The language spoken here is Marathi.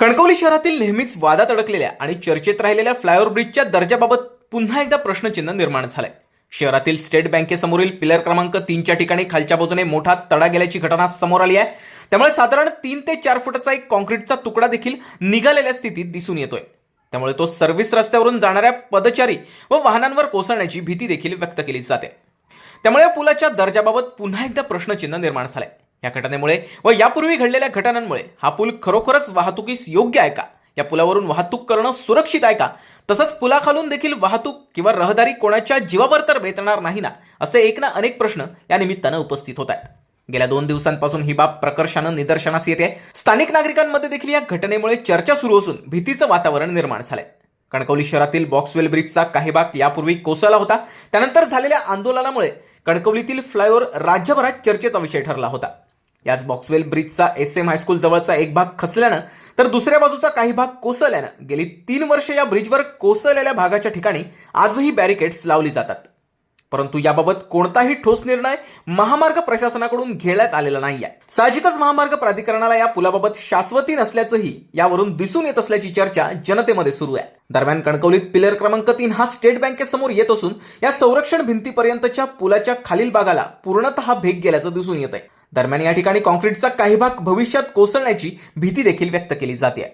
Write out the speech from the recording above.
कणकवली शहरातील नेहमीच वादात अडकलेल्या आणि चर्चेत राहिलेल्या फ्लायओव्हर ब्रिजच्या दर्जाबाबत पुन्हा एकदा प्रश्नचिन्ह निर्माण झालंय. शहरातील स्टेट बँकेसमोरील पिलर क्रमांक तीनच्या ठिकाणी खालच्या बाजूने मोठा तडा गेल्याची घटना समोर आली आहे. त्यामुळे साधारण तीन ते चार फुटाचा एक कॉन्क्रीटचा तुकडा देखील निघालेल्या स्थितीत दिसून येतोय. त्यामुळे तो सर्व्हिस रस्त्यावरून जाणाऱ्या पदचारी व वाहनांवर कोसळण्याची भीती देखील व्यक्त केली जाते. त्यामुळे या पुलाच्या दर्जाबाबत पुन्हा एकदा प्रश्नचिन्ह निर्माण झालंय. या घटनेमुळे व यापूर्वी घडलेल्या घटनांमुळे हा पूल खरोखरच वाहतुकीस योग्य आहे का? या पुलावरून वाहतूक करणं सुरक्षित आहे का? तसंच पुलाखालून देखील वाहतूक किंवा रहदारी कोणाच्या जीवावर तर बेतणार नाही ना? असे एक ना अनेक प्रश्न या निमित्तानं उपस्थित होत आहेत. गेल्या दोन दिवसांपासून ही बाब प्रकर्षानं निदर्शनास येते. स्थानिक नागरिकांमध्ये देखील या घटनेमुळे चर्चा सुरू असून भीतीचं वातावरण निर्माण झालंय. कणकवली शहरातील बॉक्सवेल ब्रिजचा काही भाग यापूर्वी कोसळला होता. त्यानंतर झालेल्या आंदोलनामुळे कणकवलीतील फ्लायओव्हर राज्यभरात चर्चेचा विषय ठरला होता. याच बॉक्सवेल ब्रिजचा एस एम हायस्कूल जवळचा एक भाग खसल्यानं तर दुसऱ्या बाजूचा काही भाग कोसळल्यानं गेली तीन वर्ष या ब्रिजवर कोसळलेल्या भागाच्या ठिकाणी आजही बॅरिकेड्स लावली जातात. परंतु याबाबत कोणताही ठोस निर्णय महामार्ग प्रशासनाकडून घेण्यात आलेला नाही आहे साहजिकच महामार्ग प्राधिकरणाला या पुलाबाबत शाश्वती नसल्याचंही यावरून दिसून येत असल्याची चर्चा जनतेमध्ये सुरू आहे. दरम्यान कणकवलीत पिलर क्रमांक तीन हा स्टेट बँकेसमोर येत असून या संरक्षण भिंतीपर्यंतच्या पुलाच्या खालील भागाला पूर्णतः भेग गेल्याचं दिसून येत आहे दरम्यान या ठिकाणी कॉन्क्रीटचा काही भाग भविष्यात कोसळण्याची भीती देखील व्यक्त केली जाते